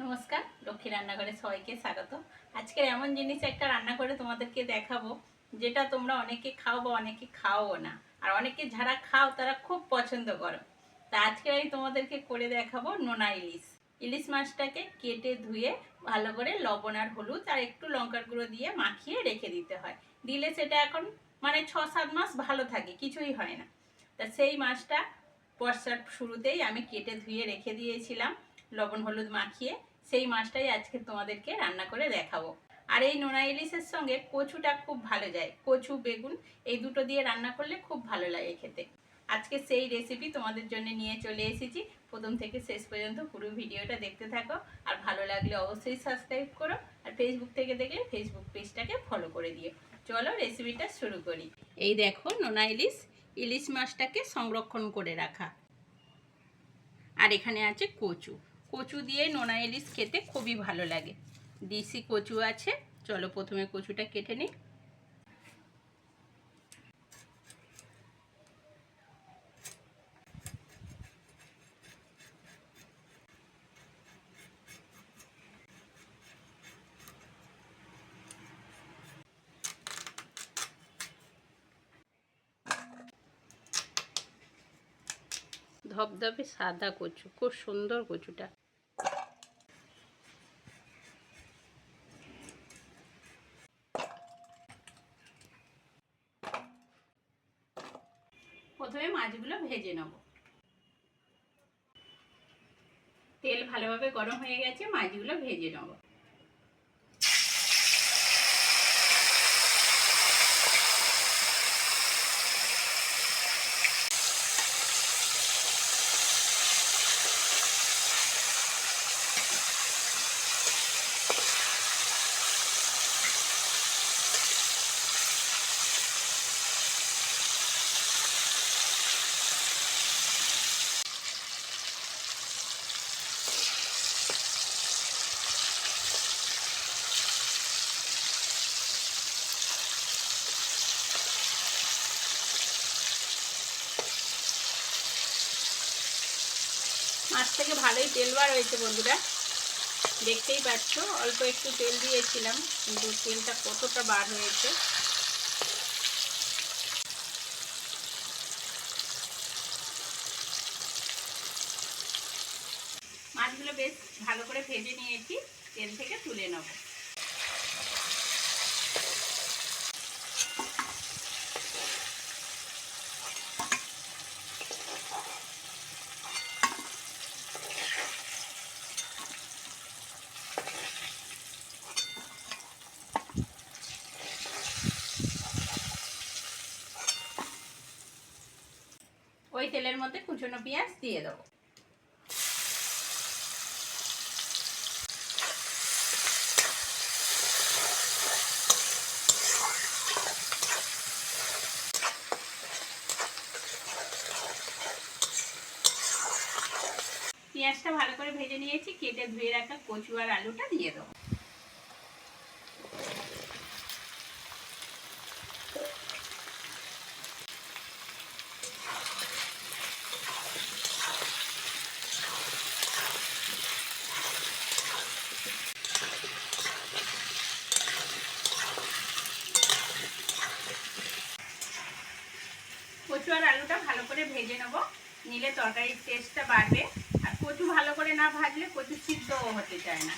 নমস্কার, লক্ষ্মী রান্নাঘরে সবাইকে স্বাগত। আজকের এমন জিনিস একটা রান্না করে তোমাদেরকে দেখাবো, যেটা তোমরা অনেকে খাও বা অনেকে খাও না। আর অনেকে যারা খাও, তারা খুব পছন্দ করো। তা আজকে আমি তোমাদেরকে করে দেখাবো নোনা ইলিশ। ইলিশ মাছটাকে কেটে ধুয়ে ভালো করে লবণ আর হলুদ আর একটু লঙ্কার গুঁড়ো দিয়ে মাখিয়ে রেখে দিতে হয়। দিলে সেটা এখন মানে ছ সাত মাস ভালো থাকে, কিছুই হয় না। তা সেই মাছটা বর্ষার শুরুতেই আমি কেটে ধুয়ে রেখে দিয়েছিলাম। লবণ হলুদ মাখিয়ে সেই মাছটাই আজকে তোমাদেরকে রান্না করে দেখাবো। আর এই নোনা ইলিশের সঙ্গে কচুটা খুব ভালো যায়, কচু, বেগুন, এই দুটো দিয়ে রান্না করলে খুব ভালো লাগে খেতে। আজকে সেই রেসিপি তোমাদের জন্য নিয়ে চলে এসেছি। প্রথম থেকে শেষ পর্যন্ত পুরো ভিডিওটা দেখতে থাকো। আর ভালো লাগলে অবশ্যই সাবস্ক্রাইব করো। আর ফেসবুক থেকে দেখলে ফেসবুক পেজটাকে ফলো করে দিও। চলো রেসিপিটা শুরু করি। এই দেখো নোনা ইলিশ ইলিশ মাছটাকে সংরক্ষণ করে রাখা। আর এখানে আছে কচু। কচু দিয়ে নোনা ইলিশ খেতে খুবই ভালো লাগে। ডিসি কচু আছে। চলো প্রথমে কচুটা কেটে নিই। ধবধবে সাদা কচু। খুব সুন্দর কচুটা। প্রথমে মাছগুলো ভেজে নেব। তেল ভালোভাবে গরম হয়ে গেছে মাছগুলো ভেজে নেব। থেকে ভালোই তেল বার হয়েছে বন্ধুরা। দেখতেই পাচ্ছ, অল্প একটু তেল দিয়েছিলাম, কিন্তু তেলটা কতটা বার হয়েছে। মাছগুলো বেশ ভালো করে ভেজে নিয়েছি, তেল থেকে তুলে নেব। ওই তেলের মধ্যে কুচনো পেঁয়াজ দিয়ে দেবো। পেঁয়াজটা ভালো করে ভেজে নিয়েছি, কেটে ধুয়ে রাখা কচু আর আলুটা দিয়ে দেবো কচু আর আলুটা ভালো করে ভেজে নেব। নিলে তরকারির টেস্টটা বাড়বে। আর কচু ভালো করে না ভাজলে কচু সিদ্ধও হতে চায় না।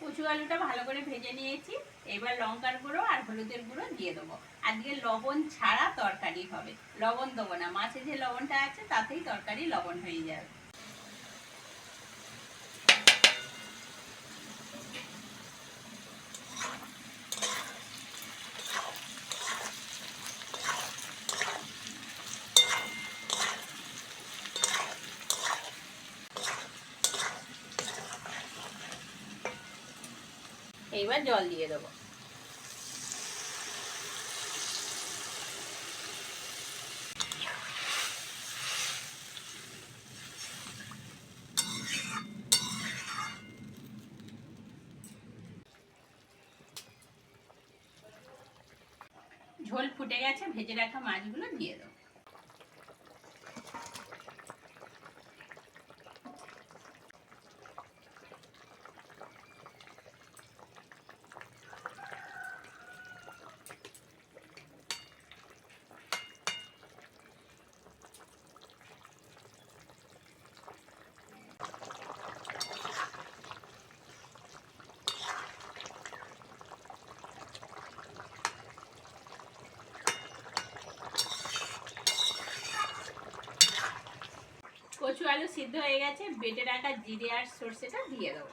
কচু আলুটা ভালো করে ভেজে নিয়েছি। এবার লঙ্কার গুঁড়ো আর হলুদের গুঁড়ো দিয়ে দেবো। আজকে লবণ ছাড়া তরকারি হবে। লবণ দেবো না। মাছে যে লবণটা আছে, তাতেই তরকারি লবণ হয়ে যাবে। এবার জল দিয়ে দেবো। ঝোল ফুটে গেছে ভেজে রাখা মাছগুলো দিয়ে দেবো। সিদ্ধ হয়ে গেছে বেটে রাখা জিরে আর সর্ষেটা দিয়ে দেবো।